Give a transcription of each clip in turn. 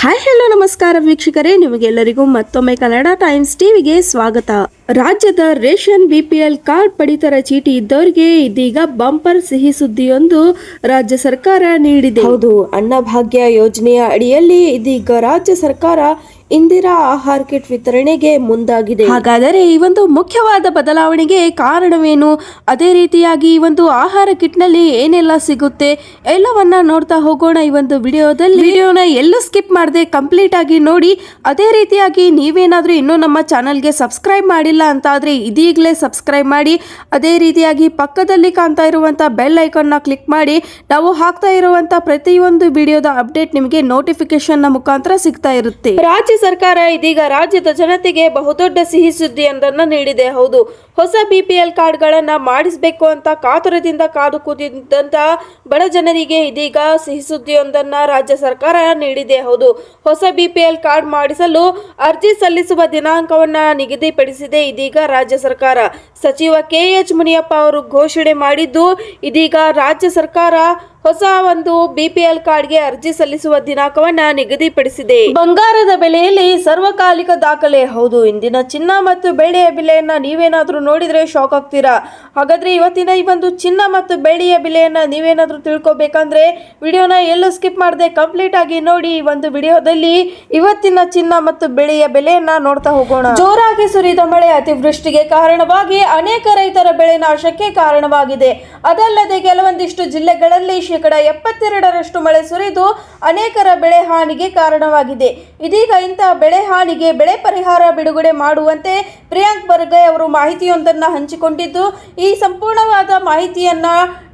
Hi hello ನಮಸ್ಕಾರ ವೀಕ್ಷಕರೇ. ನಿಮಗೆಲ್ಲರಿಗೂ ಮತ್ತೊಮ್ಮೆ ಕನ್ನಡ ಟೈಮ್ಸ್ ಟಿವಿಗೆ ಸ್ವಾಗತ. ರಾಜ್ಯದ ರೇಷನ್ ಬಿಪಿಎಲ್ ಕಾರ್ಡ್ ಪಡಿತರ ಚೀಟಿ ಇದ್ದವರಿಗೆ ಇದೀಗ ಬಂಪರ್ ಸಿಹಿ ಸುದ್ದಿಯೊಂದು ರಾಜ್ಯ ಸರ್ಕಾರ ನೀಡಿದೆ. ಹೌದು ಅನ್ನಭಾಗ್ಯ ಯೋಜನೆಯ ಅಡಿಯಲ್ಲಿ ಇದೀಗ ರಾಜ್ಯ ಸರ್ಕಾರ ಇಂದಿರಾ ಆಹಾರ ಕಿಟ್ ವಿತರಣೆಗೆ ಮುಂದಾಗಿದೆ. ಹಾಗಾದರೆ ಈ ಒಂದು ಮುಖ್ಯವಾದ ಬದಲಾವಣೆಗೆ ಕಾರಣವೇನು? ಅದೇ ರೀತಿಯಾಗಿ ಈ ಒಂದು ಆಹಾರ ಕಿಟ್ನಲ್ಲಿ ಏನೆಲ್ಲ ಸಿಗುತ್ತೆ? ಎಲ್ಲವನ್ನ ನೋಡ್ತಾ ಹೋಗೋಣ ಈ ಒಂದು ವಿಡಿಯೋದಲ್ಲಿ. ವಿಡಿಯೋನ ಎಲ್ಲೂ ಸ್ಕಿಪ್ ಮಾಡದೆ ಕಂಪ್ಲೀಟ್ ಆಗಿ ನೋಡಿ. ಅದೇ ರೀತಿಯಾಗಿ ನೀವೇನಾದರೂ ಇನ್ನೂ ನಮ್ಮ ಚಾನಲ್ಗೆ ಸಬ್ಸ್ಕ್ರೈಬ್ ಮಾಡಿಲ್ಲ ಅಂತ ಆದ್ರೆ ಇದೀಗಲೇ ಸಬ್ಸ್ಕ್ರೈಬ್ ಮಾಡಿ. ಅದೇ ರೀತಿಯಾಗಿ ಪಕ್ಕದಲ್ಲಿ ಕಾಣ್ತಾ ಇರುವಂತ ಬೆಲ್ ಐಕಾನ್ನ ಕ್ಲಿಕ್ ಮಾಡಿ. ನಾವು ಹಾಕ್ತಾ ಇರುವಂಥ ಪ್ರತಿಯೊಂದು ವಿಡಿಯೋದ ಅಪ್ಡೇಟ್ ನಿಮಗೆ ನೋಟಿಫಿಕೇಶನ್ನ ಮುಖಾಂತರ ಸಿಗ್ತಾ ಇರುತ್ತೆ. ರಾಜ್ಯ ಸರ್ಕಾರ ಇದೀಗ ರಾಜ್ಯದ ಜನತೆಗೆ ಬಹುದೊಡ್ಡ ಸಿಹಿ ಸುದ್ದಿಯೊಂದನ್ನು ನೀಡಿದೆ. ಹೌದು, ಹೊಸ ಬಿಪಿಎಲ್ ಕಾರ್ಡ್ಗಳನ್ನು ಮಾಡಿಸಬೇಕು ಅಂತ ಕಾತುರದಿಂದ ಕಾದು ಕೂತಿದ್ದಂಥ ಬಡ ಜನರಿಗೆ ಇದೀಗ ಸಿಹಿ ಸುದ್ದಿಯೊಂದನ್ನು ರಾಜ್ಯ ಸರ್ಕಾರ ನೀಡಿದೆ. ಹೌದು, ಹೊಸ ಬಿಪಿಎಲ್ ಕಾರ್ಡ್ ಮಾಡಿಸಲು ಅರ್ಜಿ ಸಲ್ಲಿಸುವ ದಿನಾಂಕವನ್ನು ನಿಗದಿಪಡಿಸಿದೆ ಇದೀಗ ರಾಜ್ಯ ಸರ್ಕಾರ. ಸಚಿವ ಕೆ ಎಚ್ ಮುನಿಯಪ್ಪ ಅವರು ಘೋಷಣೆ ಮಾಡಿದ್ದು, ಇದೀಗ ರಾಜ್ಯ ಸರ್ಕಾರ ಹೊಸ ಒಂದು ಬಿಪಿಎಲ್ ಕಾರ್ಡ್ಗೆ ಅರ್ಜಿ ಸಲ್ಲಿಸುವ ದಿನಾಂಕವನ್ನ ನಿಗದಿಪಡಿಸಿದೆ. ಬಂಗಾರದ ಬೆಲೆಯಲ್ಲಿ ಸರ್ವಕಾಲಿಕ ದಾಖಲೆ. ಹೌದು, ಇಂದಿನ ಚಿನ್ನ ಮತ್ತು ಬೆಳ್ಳಿಯ ಬೆಲೆಯನ್ನ ನೀವೇನಾದ್ರೂ ನೋಡಿದ್ರೆ ಶಾಕ್ ಆಗ್ತೀರಾ? ಹಾಗಾದ್ರೆ ಇವತ್ತಿನ ಈ ಒಂದು ಚಿನ್ನ ಮತ್ತು ಬೆಳ್ಳಿಯ ಬೆಲೆಯನ್ನ ನೀವೇನಾದ್ರೂ ತಿಳ್ಕೊಬೇಕಂದ್ರೆ ವಿಡಿಯೋನ ಎಲ್ಲೂ ಸ್ಕಿಪ್ ಮಾಡದೆ ಕಂಪ್ಲೀಟ್ ಆಗಿ ನೋಡಿ ಈ ಒಂದು ವಿಡಿಯೋದಲ್ಲಿ ಇವತ್ತಿನ ಚಿನ್ನ ಮತ್ತು ಬೆಳೆಯ ಬೆಲೆಯನ್ನ ನೋಡ್ತಾ ಹೋಗೋಣ. ಜೋರಾಗಿ ಸುರಿದ ಮಳೆ ಅತಿವೃಷ್ಟಿಗೆ ಕಾರಣವಾಗಿ ಅನೇಕ ರೈತರ ಬೆಳೆ ನಾಶಕ್ಕೆ ಕಾರಣವಾಗಿದೆ. ಅದಲ್ಲದೆ ಕೆಲವೊಂದಿಷ್ಟು ಜಿಲ್ಲೆಗಳಲ್ಲಿ ಶೇಕಡ ಎಪ್ಪತ್ತೆರಡರಷ್ಟು ಮಳೆ ಸುರಿದು ಅನೇಕರ ಬೆಳೆ ಹಾನಿಗೆ ಕಾರಣವಾಗಿದೆ. ಇದೀಗ ಇಂತಹ ಬೆಳೆ ಹಾನಿಗೆ ಬೆಳೆ ಪರಿಹಾರ ಬಿಡುಗಡೆ ಮಾಡುವಂತೆ ಪ್ರಿಯಾಂಕ್ ಬರ್ಗೆ ಅವರು ಮಾಹಿತಿಯೊಂದನ್ನು ಹಂಚಿಕೊಂಡಿದ್ದು, ಈ ಸಂಪೂರ್ಣವಾದ ಮಾಹಿತಿಯನ್ನ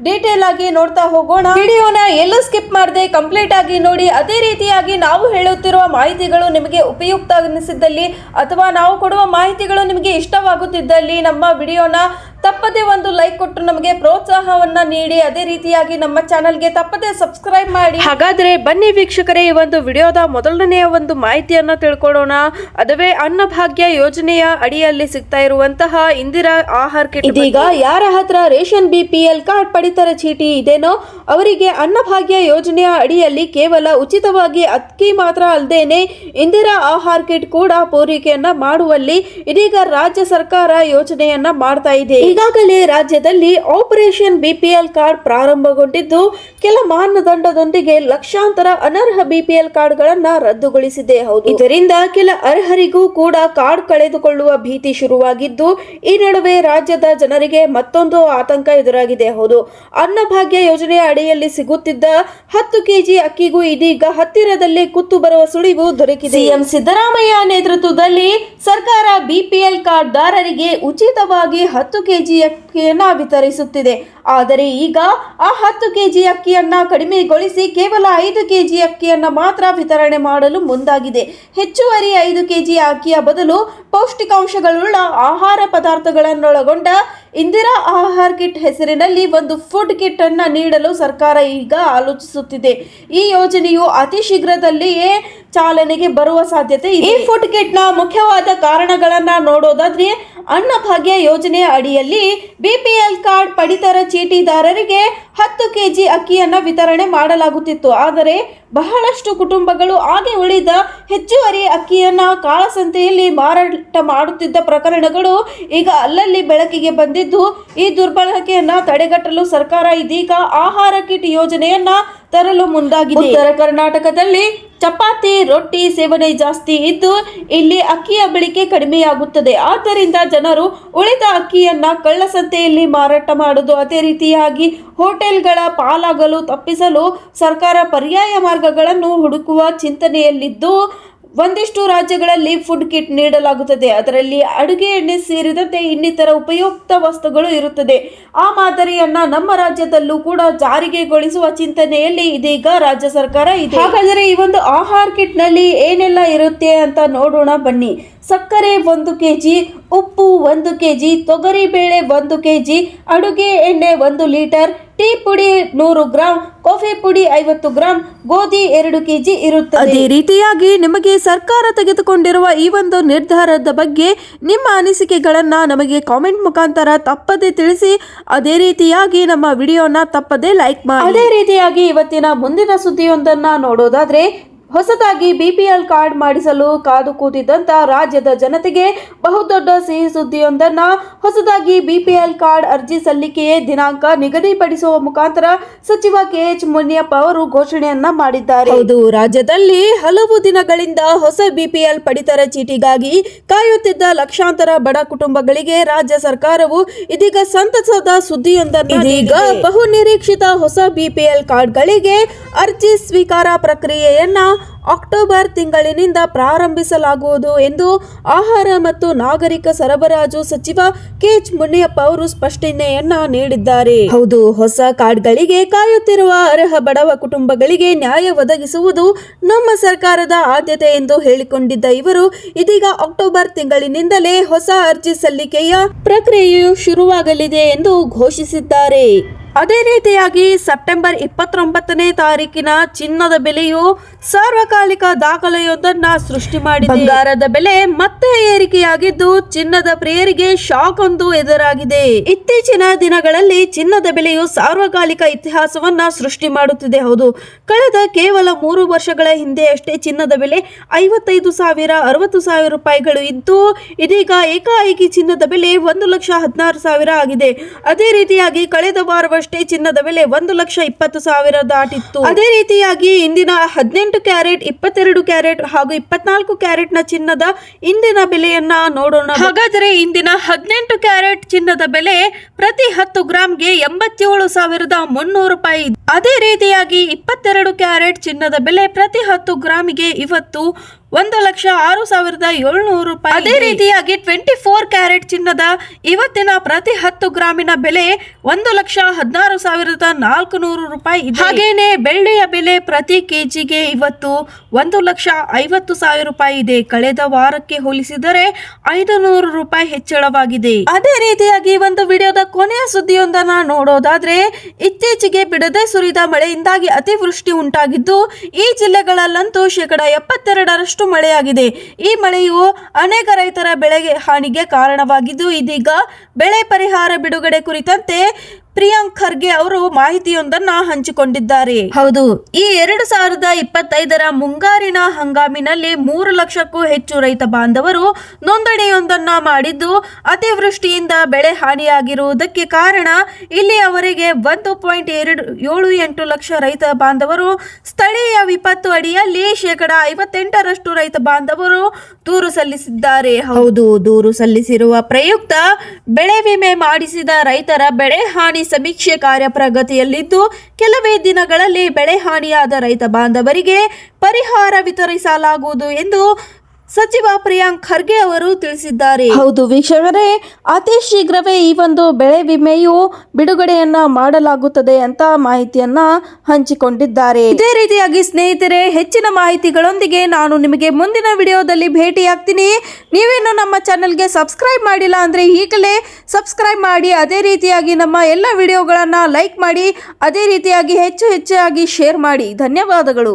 ಡೀಟೇಲ್ ಆಗಿ ನೋಡ್ತಾ ಹೋಗೋಣ. ವಿಡಿಯೋನ ಎಲ್ಲೂ ಸ್ಕಿಪ್ ಮಾಡದೆ ಕಂಪ್ಲೀಟ್ ಆಗಿ ನೋಡಿ. ಅದೇ ರೀತಿಯಾಗಿ ನಾವು ಹೇಳುತ್ತಿರುವ ಮಾಹಿತಿಗಳು ನಿಮಗೆ ಉಪಯುಕ್ತ ಅನಿಸಿದ್ದಲ್ಲಿ ಅಥವಾ ನಾವು ಕೊಡುವ ಮಾಹಿತಿಗಳು ನಿಮಗೆ ಇಷ್ಟವಾಗುತ್ತಿದ್ದಲ್ಲಿ ನಮ್ಮ ವಿಡಿಯೋನ ತಪ್ಪದೆ ಒಂದು ಲೈಕ್ ಕೊಟ್ಟು ನಮಗೆ ಪ್ರೋತ್ಸಾಹವನ್ನ ನೀಡಿ. ಅದೇ ರೀತಿಯಾಗಿ ನಮ್ಮ ಚಾನಲ್ಗೆ ತಪ್ಪದೇ ಸಬ್ಸ್ಕ್ರೈಬ್ ಮಾಡಿ. ಹಾಗಾದ್ರೆ ಬನ್ನಿ ವೀಕ್ಷಕರೇ ಈ ಒಂದು ವಿಡಿಯೋದ ಮೊದಲನೆಯ ಒಂದು ಮಾಹಿತಿಯನ್ನ ತಿಳ್ಕೊಳ್ಳೋಣ. ಅದುವೇ ಅನ್ನಭಾಗ್ಯ ಯೋಜನೆಯ ಅಡಿಯಲ್ಲಿ ಸಿಗ್ತಾ ಇರುವಂತಹ ಇಂದಿರಾ ಆಹಾರ ಕಿಟ್ ಇದೀಗ ಯಾರ ಹತ್ರ ರೇಷನ್ ಬಿಪಿಎಲ್ ಕಾರ್ಡ್ ಪಡಿತರ ಚೀಟಿ ಇದೇನೋ ಅವರಿಗೆ ಅನ್ನಭಾಗ್ಯ ಯೋಜನೆಯ ಅಡಿಯಲ್ಲಿ ಕೇವಲ ಉಚಿತವಾಗಿ ಅಕ್ಕಿ ಮಾತ್ರ ಅಲ್ಲದೇನೆ ಇಂದಿರಾ ಆಹಾರ ಕಿಟ್ ಕೂಡ ಪೂರೈಕೆಯನ್ನ ಮಾಡುವಲ್ಲಿ ಇದೀಗ ರಾಜ್ಯ ಸರ್ಕಾರ ಯೋಜನೆಯನ್ನ ಮಾಡ್ತಾ ಇದೆ. ಈಗಾಗಲೇ ರಾಜ್ಯದಲ್ಲಿ ಆಪರೇಷನ್ ಬಿಪಿಎಲ್ ಕಾರ್ಡ್ ಪ್ರಾರಂಭಗೊಂಡಿದ್ದು, ಕೆಲ ಮಾನದಂಡದೊಂದಿಗೆ ಲಕ್ಷಾಂತರ ಅನರ್ಹ ಬಿಪಿಎಲ್ ಕಾರ್ಡ್ಗಳನ್ನ ರದ್ದುಗೊಳಿಸಿದೆ. ಹೌದು. ಇದರಿಂದ ಕೆಲ ಅರ್ಹರಿಗೂ ಕೂಡ ಕಾರ್ಡ್ ಕಳೆದುಕೊಳ್ಳುವ ಭೀತಿ ಶುರುವಾಗಿದ್ದು, ಈ ನಡುವೆ ರಾಜ್ಯದ ಜನರಿಗೆ ಮತ್ತೊಂದು ಆತಂಕ ಎದುರಾಗಿದೆ. ಹೌದು. ಅನ್ನಭಾಗ್ಯ ಯೋಜನೆಯ ಅಡಿಯಲ್ಲಿ ಸಿಗುತ್ತಿದ್ದ ಹತ್ತು ಕೆಜಿ ಅಕ್ಕಿಗೂ ಇದೀಗ ಹತ್ತಿರದಲ್ಲಿ ಕುತ್ತು ಬರುವ ಸುಳಿವು ದೊರಕಿದೆ. ಸಿಎಂ ಸಿದ್ದರಾಮಯ್ಯ ನೇತೃತ್ವದಲ್ಲಿ ಸರ್ಕಾರ ಬಿಪಿಎಲ್ ಕಾರ್ಡ್ದಾರರಿಗೆ ಉಚಿತವಾಗಿ ಹತ್ತು ಕೆಜಿ ಅಕ್ಕಿಯನ್ನ ವಿತರಿಸುತ್ತಿದೆ. ಆದರೆ ಈಗ ಆ ಹತ್ತು ಕೆಜಿ ಅಕ್ಕಿಯನ್ನ ಕಡಿಮೆಗೊಳಿಸಿ ಕೇವಲ ಐದು ಕೆಜಿ ಅಕ್ಕಿಯನ್ನ ಮಾತ್ರ ವಿತರಣೆ ಮಾಡಲು ಮುಂದಾಗಿದೆ. ಹೆಚ್ಚುವರಿ ಐದು ಕೆಜಿ ಅಕ್ಕಿಯ ಬದಲು ಪೌಷ್ಟಿಕಾಂಶಗಳುಳ್ಳ ಆಹಾರ ಪದಾರ್ಥಗಳನ್ನೊಳಗೊಂಡ ಇಂದಿರಾ ಆಹಾರ ಕಿಟ್ ಹೆಸರಿನಲ್ಲಿ ಒಂದು ಫುಡ್ ಕಿಟ್ ಅನ್ನು ನೀಡಲು ಸರ್ಕಾರ ಈಗ ಆಲೋಚಿಸುತ್ತಿದೆ. ಈ ಯೋಜನೆಯು ಅತಿ ಶೀಘ್ರದಲ್ಲಿಯೇ ಚಾಲನೆಗೆ ಬರುವ ಸಾಧ್ಯತೆ ಈ ಫುಡ್ ಕಿಟ್ನ ಮುಖ್ಯವಾದ ಕಾರಣಗಳನ್ನು ನೋಡೋದಾದ್ರೆ ಅನ್ನಭಾಗ್ಯ ಯೋಜನೆಯ ಅಡಿಯಲ್ಲಿ ಬಿಪಿಎಲ್ ಕಾರ್ಡ್ ಪಡಿತರ ಚೀಟಿದಾರರಿಗೆ ಹತ್ತು ಕೆಜಿ ಅಕ್ಕಿಯನ್ನು ವಿತರಣೆ ಮಾಡಲಾಗುತ್ತಿತ್ತು. ಆದರೆ ಬಹಳಷ್ಟು ಕುಟುಂಬಗಳು ಹಾಗೆ ಉಳಿದ ಹೆಚ್ಚುವರಿ ಅಕ್ಕಿಯನ್ನು ಕಾಳಸಂತೆಯಲ್ಲಿ ಮಾರಾಟ ಮಾಡುತ್ತಿದ್ದ ಪ್ರಕರಣಗಳು ಈಗ ಅಲ್ಲಲ್ಲಿ ಬೆಳಕಿಗೆ ಬಂದಿದ್ದು, ಈ ದುರ್ಬಳಕೆಯನ್ನು ತಡೆಗಟ್ಟಲು ಸರ್ಕಾರ ಇದೀಗ ಆಹಾರ ಕಿಟ್ ಯೋಜನೆಯನ್ನ ತರಲು ಮುಂದಾಗಿದೆ. ಉತ್ತರ ಕರ್ನಾಟಕದಲ್ಲಿ ಚಪಾತಿ, ರೊಟ್ಟಿ ಸೇವನೆ ಜಾಸ್ತಿ ಇದ್ದು ಇಲ್ಲಿ ಅಕ್ಕಿಯ ಬಳಿಕೆ ಕಡಿಮೆಯಾಗುತ್ತದೆ. ಆದ್ದರಿಂದ ಜನರು ಉಳಿದ ಅಕ್ಕಿಯನ್ನ ಕಳ್ಳಸಂತೆಯಲ್ಲಿ ಮಾರಾಟ ಮಾಡುವುದು ಅದೇ ರೀತಿಯಾಗಿ ಹೋಟೆಲ್ಗಳ ಪಾಲಾಗಲು ತಪ್ಪಿಸಲು ಸರ್ಕಾರ ಪರ್ಯಾಯ ಮಾರ್ಗಗಳನ್ನು ಹುಡುಕುವ ಚಿಂತನೆಯಲ್ಲಿದ್ದು ಒಂದಿಷ್ಟು ರಾಜ್ಯಗಳಲ್ಲಿ ಫುಡ್ ಕಿಟ್ ನೀಡಲಾಗುತ್ತದೆ. ಅದರಲ್ಲಿ ಅಡುಗೆ ಎಣ್ಣೆ ಸೇರಿದಂತೆ ಇನ್ನಿತರ ಉಪಯುಕ್ತ ವಸ್ತುಗಳು ಇರುತ್ತದೆ. ಆ ಮಾದರಿಯನ್ನ ನಮ್ಮ ರಾಜ್ಯದಲ್ಲೂ ಕೂಡ ಜಾರಿಗೆಗೊಳಿಸುವ ಚಿಂತನೆಯಲ್ಲಿ ಇದೀಗ ರಾಜ್ಯ ಸರ್ಕಾರ ಇದೆ. ಹಾಗಾದರೆ ಈ ಒಂದು ಆಹಾರ ಕಿಟ್ನಲ್ಲಿ ಏನೆಲ್ಲ ಇರುತ್ತೆ ಅಂತ ನೋಡೋಣ ಬನ್ನಿ. ಸಕ್ಕರೆ ಒಂದು ಕೆ ಜಿ ಉಪ್ಪು ಒಂದು ಕೆ ಕೆಜಿ, ತೊಗರಿಬೇಳೆ ಒಂದು ಕೆ ಜಿ ಅಡುಗೆ ಎಣ್ಣೆ ಒಂದು ಲೀಟರ್ ಟೀ ಪುಡಿ ನೂರು ಗ್ರಾಂ ಕಾಫಿ ಪುಡಿ ಐವತ್ತು ಗ್ರಾಂ ಗೋಧಿ ಎರಡು ಕೆಜಿ ಇರುತ್ತದೆ. ಅದೇ ರೀತಿಯಾಗಿ ನಿಮಗೆ ಸರ್ಕಾರ ತೆಗೆದುಕೊಂಡಿರುವ ಈ ಒಂದು ನಿರ್ಧಾರದ ಬಗ್ಗೆ ನಿಮ್ಮ ಅನಿಸಿಕೆಗಳನ್ನು ನಮಗೆ ಕಾಮೆಂಟ್ ಮುಖಾಂತರ ತಪ್ಪದೆ ತಿಳಿಸಿ ಅದೇ ರೀತಿಯಾಗಿ ನಮ್ಮ ವಿಡಿಯೋನ ತಪ್ಪದೆ ಲೈಕ್ ಮಾಡಿ. ಅದೇ ರೀತಿಯಾಗಿ ಇವತ್ತಿನ ಮುಂದಿನ ಸುದ್ದಿಯೊಂದನ್ನು ನೋಡೋದಾದ್ರೆ ಹೊಸದಾಗಿ ಬಿಪಿಎಲ್ ಕಾರ್ಡ್ ಮಾಡಿಸಲು ಕಾದು ಕೂತಿದ್ದಂತ ರಾಜ್ಯದ ಜನತೆಗೆ ಬಹುದೊಡ್ಡ ಸಿಹಿ ಸುದ್ದಿಯೊಂದನ್ನ ಹೊಸದಾಗಿ ಬಿಪಿಎಲ್ ಕಾರ್ಡ್ ಅರ್ಜಿ ಸಲ್ಲಿಕೆಯೇ ದಿನಾಂಕ ನಿಗದಿಪಡಿಸುವ ಮುಖಾಂತರ ಸಚಿವ ಕೆಎಚ್ ಮುನಿಯಪ್ಪ ಅವರು ಘೋಷಣೆಯನ್ನ ಮಾಡಿದ್ದಾರೆ. ಹೌದು ರಾಜ್ಯದಲ್ಲಿ ಹಲವು ದಿನಗಳಿಂದ ಹೊಸ ಬಿಪಿಎಲ್ ಪಡಿತರ ಚೀಟಿಗಾಗಿ ಕಾಯುತ್ತಿದ್ದ ಲಕ್ಷಾಂತರ ಬಡ ಕುಟುಂಬಗಳಿಗೆ ರಾಜ್ಯ ಸರ್ಕಾರವು ಇದೀಗ ಸಂತಸದ ಸುದ್ದಿಯೊಂದನ್ನು ಇದೀಗ ಬಹು ನಿರೀಕ್ಷಿತ ಹೊಸ ಬಿಪಿಎಲ್ ಕಾರ್ಡ್ಗಳಿಗೆ ಅರ್ಜಿ ಸ್ವೀಕಾರ ಪ್ರಕ್ರಿಯೆಯನ್ನ ಅಕ್ಟೋಬರ್ ತಿಂಗಳಿನಿಂದ ಪ್ರಾರಂಭಿಸಲಾಗುವುದು ಎಂದು ಆಹಾರ ಮತ್ತು ನಾಗರಿಕ ಸರಬರಾಜು ಸಚಿವ ಕೆಎಚ್ ಮುನಿಯಪ್ಪ ಅವರು ಸ್ಪಷ್ಟನೆಯನ್ನ ನೀಡಿದ್ದಾರೆ. ಹೌದು, ಹೊಸ ಕಾರ್ಡ್ಗಳಿಗೆ ಕಾಯುತ್ತಿರುವ ಅರ್ಹ ಬಡವ ಕುಟುಂಬಗಳಿಗೆ ನ್ಯಾಯ ಒದಗಿಸುವುದು ನಮ್ಮ ಸರ್ಕಾರದ ಆದ್ಯತೆ ಎಂದು ಹೇಳಿಕೊಂಡಿದ್ದ ಇವರು, ಇದೀಗ ಅಕ್ಟೋಬರ್ ತಿಂಗಳಿನಿಂದಲೇ ಹೊಸ ಅರ್ಜಿ ಸಲ್ಲಿಕೆಯ ಪ್ರಕ್ರಿಯೆಯು ಶುರುವಾಗಲಿದೆ ಎಂದು ಘೋಷಿಸಿದ್ದಾರೆ. ಅದೇ ರೀತಿಯಾಗಿ ಸೆಪ್ಟೆಂಬರ್ ಇಪ್ಪತ್ತೊಂಬತ್ತನೇ ತಾರೀಕಿನ ಚಿನ್ನದ ಬೆಲೆಯು ಸಾರ್ವಕಾಲಿಕ ದಾಖಲೆಯೊಂದನ್ನ ಸೃಷ್ಟಿ ಮಾಡಿದೆ. ಬಂಗಾರದ ಬೆಲೆ ಮತ್ತೆ ಏರಿಕೆಯಾಗಿದ್ದು ಚಿನ್ನದ ಪ್ರಿಯರಿಗೆ ಶಾಕ್ ಒಂದು ಎದುರಾಗಿದೆ. ಇತ್ತೀಚಿನ ದಿನಗಳಲ್ಲಿ ಚಿನ್ನದ ಬೆಲೆಯು ಸಾರ್ವಕಾಲಿಕ ಇತಿಹಾಸವನ್ನ ಸೃಷ್ಟಿ ಮಾಡುತ್ತಿದೆ. ಹೌದು, ಕಳೆದ ಕೇವಲ ಮೂರು ವರ್ಷಗಳ ಹಿಂದೆಯಷ್ಟೇ ಚಿನ್ನದ ಬೆಲೆ ಐವತ್ತೈದು ಸಾವಿರ, ಅರವತ್ತು ಸಾವಿರ ರೂಪಾಯಿಗಳು ಇದ್ದು, ಇದೀಗ ಏಕಾಏಕಿ ಚಿನ್ನದ ಬೆಲೆ ಒಂದು ಲಕ್ಷ ಹದಿನಾರು ಸಾವಿರ ಆಗಿದೆ. ಅದೇ ರೀತಿಯಾಗಿ ಕಳೆದ ವಾರವಷ್ಟೇ ಚಿನ್ನದ ಬೆಲೆ ಒಂದು ಲಕ್ಷ ಇಪ್ಪತ್ತು ಸಾವಿರ ದಾಟಿತ್ತು. ಅದೇ ರೀತಿಯಾಗಿ ಇಂದಿನ ಹದಿನೆಂಟು ಕ್ಯಾರೆಟ್, ಇಪ್ಪತ್ತೆರಡು ಕ್ಯಾರೆಟ್ ಹಾಗೂ ಇಪ್ಪತ್ನಾಲ್ಕು ಕ್ಯಾರೆಟ್ನ ಚಿನ್ನದ ಇಂದಿನ ಬೆಲೆಯನ್ನ ನೋಡೋಣ. ಹಾಗಾದರೆ ಇಂದಿನ ಹದಿನೆಂಟು ಕ್ಯಾರೆಟ್ ಚಿನ್ನದ ಬೆಲೆ ಪ್ರತಿ ಹತ್ತು ಗ್ರಾಂಗೆ ಎಂಬತ್ತೇಳು ಸಾವಿರದ ಮುನ್ನೂರು ರೂಪಾಯಿ. ಅದೇ ರೀತಿಯಾಗಿ ಇಪ್ಪತ್ತೆರಡು ಕ್ಯಾರೆಟ್ ಚಿನ್ನದ ಬೆಲೆ ಪ್ರತಿ ಹತ್ತು ಗ್ರಾಮಿಗೆ ಇವತ್ತು ಒಂದು ಲಕ್ಷ ಆರು ಸಾವಿರದ ಏಳ್ನೂರು ರೂಪಾಯಿ ಅದೇ ರೀತಿಯಾಗಿ ಟ್ವೆಂಟಿ ಫೋರ್ ಕ್ಯಾರೆಟ್ ಚಿನ್ನದ ಇವತ್ತಿನ ಪ್ರತಿ ಹತ್ತು ಗ್ರಾಮಿನ ಬೆಲೆ ಒಂದು ಲಕ್ಷ ಹದಿನಾರು ಸಾವಿರದ ನಾಲ್ಕು ನೂರು ರೂಪಾಯಿ. ಹಾಗೇನೆ ಬೆಳ್ಳಿಯ ಬೆಲೆ ಪ್ರತಿ ಕೆಜಿಗೆ ಇವತ್ತು ಒಂದು ಲಕ್ಷ ಐವತ್ತು ಸಾವಿರ ರೂಪಾಯಿ ಇದೆ. ಕಳೆದ ವಾರಕ್ಕೆ ಹೋಲಿಸಿದರೆ ಐದು ನೂರು ರೂಪಾಯಿ ಹೆಚ್ಚಳವಾಗಿದೆ. ಅದೇ ರೀತಿಯಾಗಿ ಒಂದು ವಿಡಿಯೋದ ಕೊನೆಯ ಸುದ್ದಿಯೊಂದನ್ನ ನೋಡೋದಾದ್ರೆ ಇತ್ತೀಚೆಗೆ ಬಿಡದೆ ಸುರಿದ ಮಳೆಯಿಂದಾಗಿ ಅತಿವೃಷ್ಟಿ ಉಂಟಾಗಿದ್ದು ಈ ಜಿಲ್ಲೆಗಳಲ್ಲಂತೂ ಶೇಕಡ ಎಪ್ಪತ್ತೆರಡರಷ್ಟು ಮಳೆಯಾಗಿದೆ. ಈ ಮಳೆಯು ಅನೇಕ ರೈತರ ಬೆಳೆಗೆ ಹಾನಿಗೆ ಕಾರಣವಾಗಿದ್ದು ಇದೀಗ ಬೆಳೆ ಪರಿಹಾರ ಬಿಡುಗಡೆ ಕುರಿತಂತೆ ಪ್ರಿಯಾಂಕ್ ಖರ್ಗೆ ಅವರು ಮಾಹಿತಿಯೊಂದನ್ನ ಹಂಚಿಕೊಂಡಿದ್ದಾರೆ. ಹೌದು, ಈ ಎರಡು ಸಾವಿರದ ಇಪ್ಪತ್ತೈದರ ಮುಂಗಾರಿನ ಹಂಗಾಮಿನಲ್ಲಿ ಮೂರು ಲಕ್ಷಕ್ಕೂ ಹೆಚ್ಚು ರೈತ ಬಾಂಧವರು ನೋಂದಣಿಯೊಂದನ್ನ ಮಾಡಿದ್ದು, ಅತಿವೃಷ್ಟಿಯಿಂದ ಬೆಳೆ ಹಾನಿಯಾಗಿರುವುದಕ್ಕೆ ಕಾರಣ ಇಲ್ಲಿಯವರೆಗೆ ಒಂದು ಪಾಯಿಂಟ್ ಎರಡು ಏಳು ಎಂಟು ಲಕ್ಷ ರೈತ ಬಾಂಧವರು, ಸ್ಥಳೀಯ ವಿಪತ್ತು ಅಡಿಯಲ್ಲಿ ಶೇಕಡ ಐವತ್ತೆಂಟರಷ್ಟು ರೈತ ಬಾಂಧವರು ದೂರು ಸಲ್ಲಿಸಿದ್ದಾರೆ. ಹೌದು, ದೂರು ಸಲ್ಲಿಸಿರುವ ಪ್ರಯುಕ್ತ ಬೆಳೆ ವಿಮೆ ಮಾಡಿಸಿದ ರೈತರ ಬೆಳೆ ಹಾನಿ ಸಮೀಕ್ಷೆ ಕಾರ್ಯ ಪ್ರಗತಿಯಲ್ಲಿದ್ದು ಕೆಲವೇ ದಿನಗಳಲ್ಲಿ ಬೆಳೆ ಹಾನಿಯಾದ ರೈತ ಬಾಂಧವರಿಗೆ ಪರಿಹಾರ ವಿತರಿಸಲಾಗುವುದು ಎಂದು ಸಚಿವ ಪ್ರಿಯಾಂಕ್ ಖರ್ಗೆ ಅವರು ತಿಳಿಸಿದ್ದಾರೆ. ಹೌದು ವೀಕ್ಷಕರೇ ಅತಿ ಶೀಘ್ರವೇ ಈ ಒಂದು ಬೆಳೆ ವಿಮೆಯು ಬಿಡುಗಡೆಯನ್ನ ಮಾಡಲಾಗುತ್ತದೆ ಅಂತ ಮಾಹಿತಿಯನ್ನ ಹಂಚಿಕೊಂಡಿದ್ದಾರೆ. ಇದೇ ರೀತಿಯಾಗಿ ಸ್ನೇಹಿತರೆ ಹೆಚ್ಚಿನ ಮಾಹಿತಿಗಳೊಂದಿಗೆ ನಾನು ನಿಮಗೆ ಮುಂದಿನ ವಿಡಿಯೋದಲ್ಲಿ ಭೇಟಿಯಾಗ್ತೀನಿ. ನೀವೇನು ನಮ್ಮ ಚಾನೆಲ್ಗೆ ಸಬ್ಸ್ಕ್ರೈಬ್ ಮಾಡಿಲ್ಲ ಅಂದ್ರೆ ಈಗಲೇ ಸಬ್ಸ್ಕ್ರೈಬ್ ಮಾಡಿ ಅದೇ ರೀತಿಯಾಗಿ ನಮ್ಮ ಎಲ್ಲ ವಿಡಿಯೋಗಳನ್ನ ಲೈಕ್ ಮಾಡಿ ಅದೇ ರೀತಿಯಾಗಿ ಹೆಚ್ಚು ಹೆಚ್ಚಾಗಿ ಶೇರ್ ಮಾಡಿ. ಧನ್ಯವಾದಗಳು.